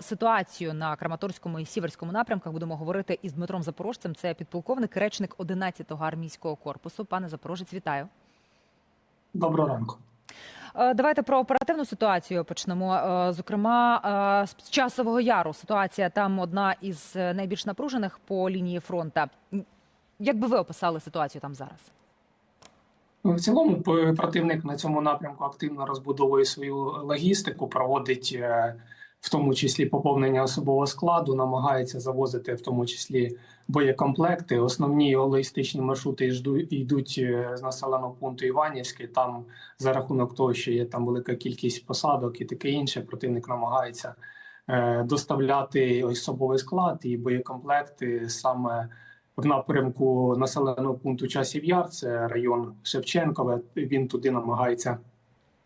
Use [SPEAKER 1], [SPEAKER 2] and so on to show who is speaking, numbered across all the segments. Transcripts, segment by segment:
[SPEAKER 1] Ситуацію на Краматорському і Сіверському напрямках будемо говорити із Дмитром Запорожцем. Це підполковник, речник 11-го армійського корпусу. Пане Запорожець, вітаю.
[SPEAKER 2] Доброго ранку.
[SPEAKER 1] Е, Давайте про оперативну ситуацію почнемо. Е, Зокрема, е, з часового яру ситуація там одна із найбільш напружених по лінії фронта. Як би ви описали ситуацію там зараз?
[SPEAKER 2] В цілому противник на цьому напрямку активно розбудовує свою логістику, проводить в тому числі поповнення особового складу, намагається завозити в тому числі боєкомплекти. Основні логістичні маршрути йдуть е, з населеного пункту Іванівський. Там за рахунок того, що є там велика кількість посадок і таке інше, противник намагається е, доставляти особовий склад і боєкомплекти саме в напрямку населеного пункту Часів Яр, це район Шевченкове. Він туди намагається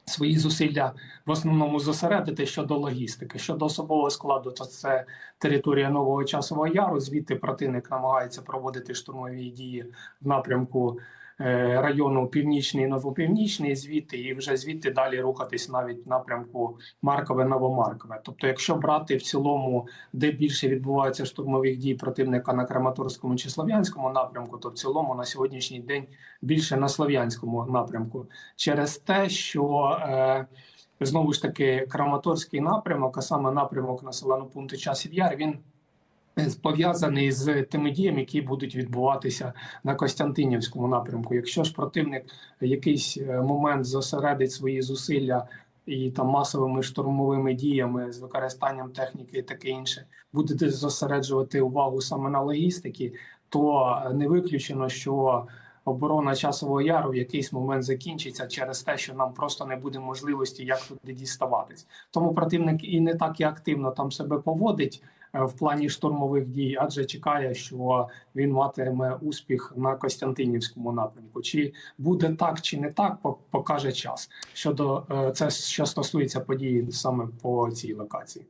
[SPEAKER 2] свої зусилля в основному зосередити щодо логістики. Щодо особового складу, то це територія нового часового яру. Звідти противник намагається проводити штурмові дії в напрямку. Е, Району північний, новопівнічний, звідти і вже звідти далі рухатись навіть напрямку Маркове, Новомаркове. Тобто, якщо брати в цілому де більше відбувається штурмових дій противника на Краматорському чи Слов'янському напрямку, то в цілому на сьогоднішній день більше на Слов'янському напрямку через те, що е, знову ж таки Краматорський напрямок, а саме напрямок населеного пункту часів яр, він пов'язаний з тими діями, які будуть відбуватися на Костянтинівському напрямку. Якщо ж противник якийсь е, момент зосередить свої зусилля і там масовими штурмовими діями з використанням техніки і таке інше, буде зосереджувати увагу саме на логістиці, то е, не виключено, що оборона часового яру в якийсь момент закінчиться через те, що нам просто не буде можливості як туди діставатись. Тому противник і не так і активно там себе поводить в плані штурмових дій, адже чекає, що він матиме успіх на Костянтинівському напрямку. Чи буде так, чи не так, по- покаже час. Щодо е, це, що стосується подій саме по цій локації.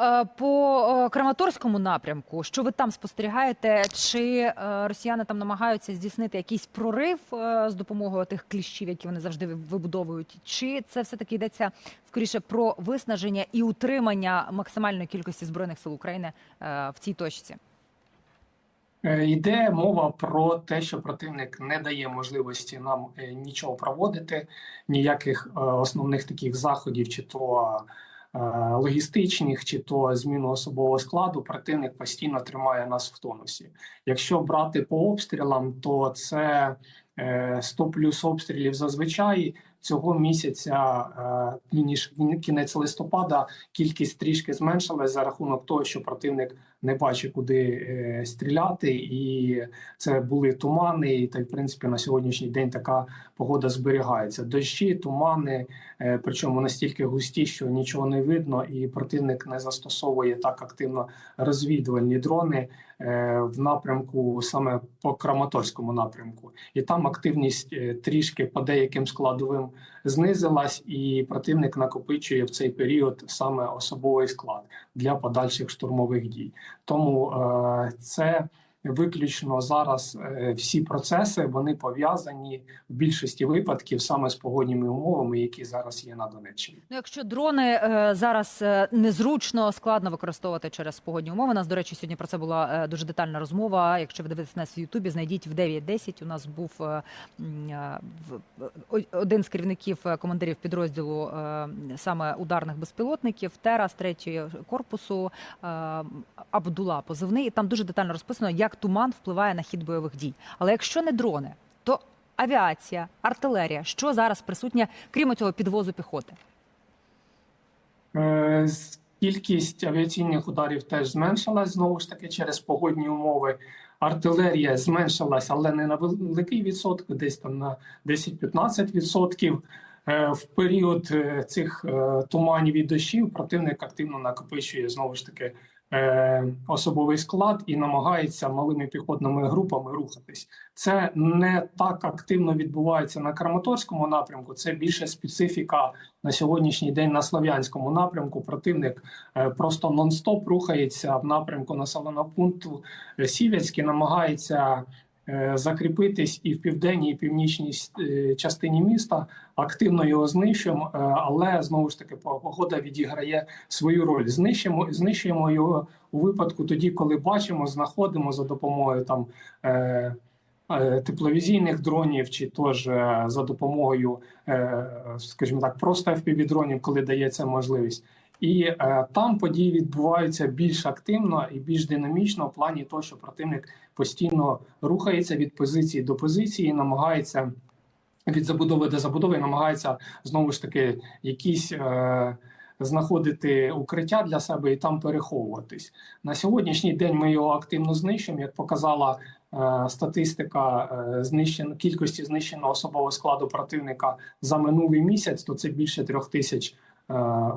[SPEAKER 1] Е, По е, Краматорському напрямку, що ви там спостерігаєте? Чи е, росіяни там намагаються здійснити якийсь прорив з допомогою тих кліщів, які вони завжди вибудовують? Чи це все таки йдеться скоріше про виснаження і утримання максимальної кількості збройних сил України в цій точці?
[SPEAKER 2] Йде мова про те, що противник не дає можливості нам нічого проводити, ніяких основних таких заходів, чи то логістичних, чи то зміну особового складу. Противник постійно тримає нас в тонусі. Якщо брати по обстрілам, то це е, 100 плюс обстрілів зазвичай. Цього місяця, е, ніж кінець листопада, кількість трішки зменшилась за рахунок того, що противник не бачить, куди е, стріляти, і це були тумани. І та й в принципі на сьогоднішній день така погода зберігається. Дощі, тумани, е, причому настільки густі, що нічого не видно, і противник не застосовує так активно розвідувальні дрони е, в напрямку саме по Краматорському напрямку. І там активність трішки по деяким складовим знизилась, і противник накопичує в цей період саме особовий склад для подальших штурмових дій. Тому е, це виключно зараз е, всі процеси вони пов'язані в більшості випадків саме з погодніми умовами, які зараз є на Донеччині.
[SPEAKER 1] Ну, якщо дрони е, зараз е, незручно, складно використовувати через погодні умови. У нас, до речі, сьогодні про це була дуже детальна розмова. Якщо ви дивитесь нас в Ютубі, знайдіть в 9.10. У нас був один з керівників командирів підрозділу саме ударних безпілотників Тера з 3 корпусу Абдула позивний. І там дуже детально розписано, як туман впливає на хід бойових дій. Але якщо не дрони, то авіація, артилерія, що зараз присутнє, крім цього підвозу піхоти.
[SPEAKER 2] Е, Кількість авіаційних ударів теж зменшилась знову ж таки через погодні умови. Артилерія зменшилась, але не на великий відсоток, десь там на 10-15 відсотків. Е, В період е, цих туманів і дощів противник активно накопичує знову ж таки особовий склад і намагається малими піхотними групами рухатись. Це не так активно відбувається на Краматорському напрямку. Це більше специфіка на сьогоднішній день на Слов'янському напрямку. Противник е, просто нон-стоп рухається в напрямку населеного пункту Сівецький, намагається е, закріпитись і в південній, і північній е, частині міста. Активно його знищуємо, е, але знову ж таки погода відіграє свою роль. Знищимо, знищуємо його у випадку тоді, коли бачимо, знаходимо за допомогою там. Е, е, Тепловізійних дронів, чи теж е, за допомогою, е, скажімо так, просто FPV-дронів, коли дається можливість. І е, там події відбуваються більш активно і більш динамічно в плані того, що противник постійно рухається від позиції до позиції, намагається від забудови до забудови, намагається знову ж таки якісь. Е, Знаходити укриття для себе і там переховуватись на сьогоднішній день. Ми його активно знищуємо. Як показала е, статистика е, знищен кількості знищеного особового складу противника за минулий місяць, то це більше трьох тисяч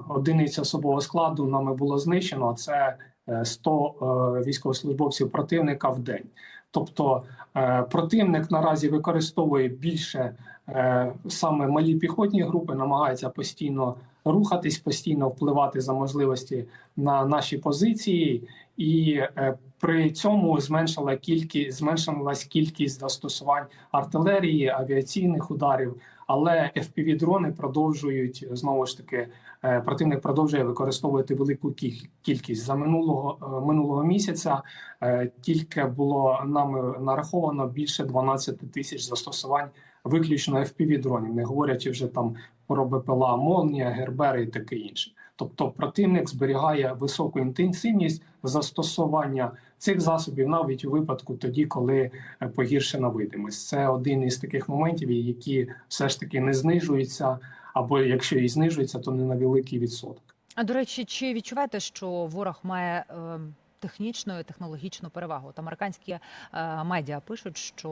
[SPEAKER 2] одиниць особового складу нами було знищено. Це е, 100 е, військовослужбовців противника в день. Тобто е, противник наразі використовує більше е, саме малі піхотні групи, намагається постійно рухатись, постійно впливати за можливості на наші позиції, і е, при цьому зменшила кількість зменшилась кількість застосувань артилерії, авіаційних ударів. Але FPV-дрони продовжують знову ж таки е, противник продовжує використовувати велику кіль- кількість за минулого е, минулого місяця. е, Тільки було нами нараховано більше 12 тисяч застосувань виключно FPV-дронів, не говорячи вже там про БПЛА, Молнія, Гербери і таке інше. Тобто противник зберігає високу інтенсивність застосування цих засобів навіть у випадку тоді, коли е, погіршена видимість. Це один із таких моментів, які все ж таки не знижуються, або якщо і знижуються, то не на великий відсоток.
[SPEAKER 1] А до речі, чи відчуваєте, що ворог має е, технічну і технологічну перевагу? От американські е, медіа пишуть, що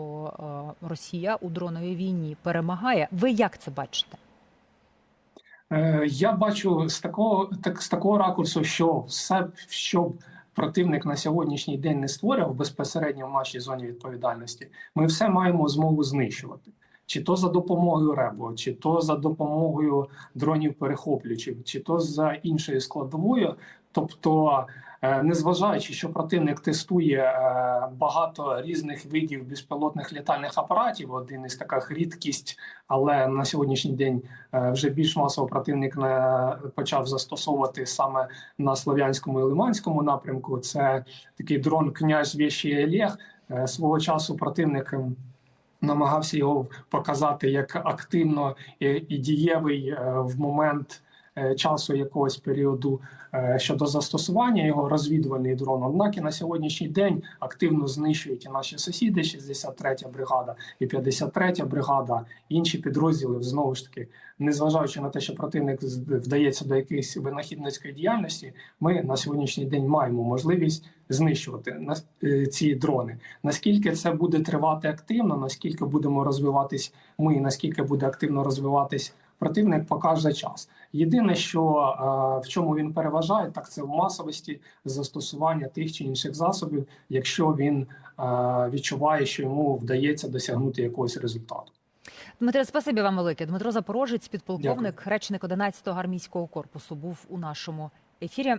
[SPEAKER 1] е, Росія у дроновій війні перемагає. Ви як це бачите?
[SPEAKER 2] Е, Я бачу з такого так з такого ракурсу, що все, що противник на сьогоднішній день не створював безпосередньо в нашій зоні відповідальності, ми все маємо змогу знищувати. Чи то за допомогою РЕБО, чи то за допомогою дронів перехоплюючих, чи то за іншою складовою. Тобто, незважаючи, що противник тестує е, багато різних видів безпілотних літальних апаратів, один із таких рідкість, але на сьогоднішній день е, вже більш масово противник почав застосовувати саме на слов'янському і лиманському напрямку. Це такий дрон князь Вєщий Олег. Е, Свого часу противник ем, намагався його показати як активно і, дієвий е, в момент е, часу якогось періоду е, щодо застосування його розвідувальний дрон. Однак і на сьогоднішній день активно знищують і наші сусіди, 63-я бригада і 53-я бригада, інші підрозділи знову ж таки, незважаючи на те, що противник вдається до якоїсь винахідницької діяльності, ми на сьогоднішній день маємо можливість знищувати е, ці дрони. Наскільки це буде тривати активно, наскільки будемо розвиватись ми, наскільки буде активно розвиватись противник, покаже час. Єдине, що е, в чому він переважає, так це в масовості застосування тих чи інших засобів, якщо він е, відчуває, що йому вдається досягнути якогось результату.
[SPEAKER 1] Дмитро, спасибі вам велике. Дмитро Запорожець, підполковник, речник 11-го армійського корпусу, був у нашому ефірі.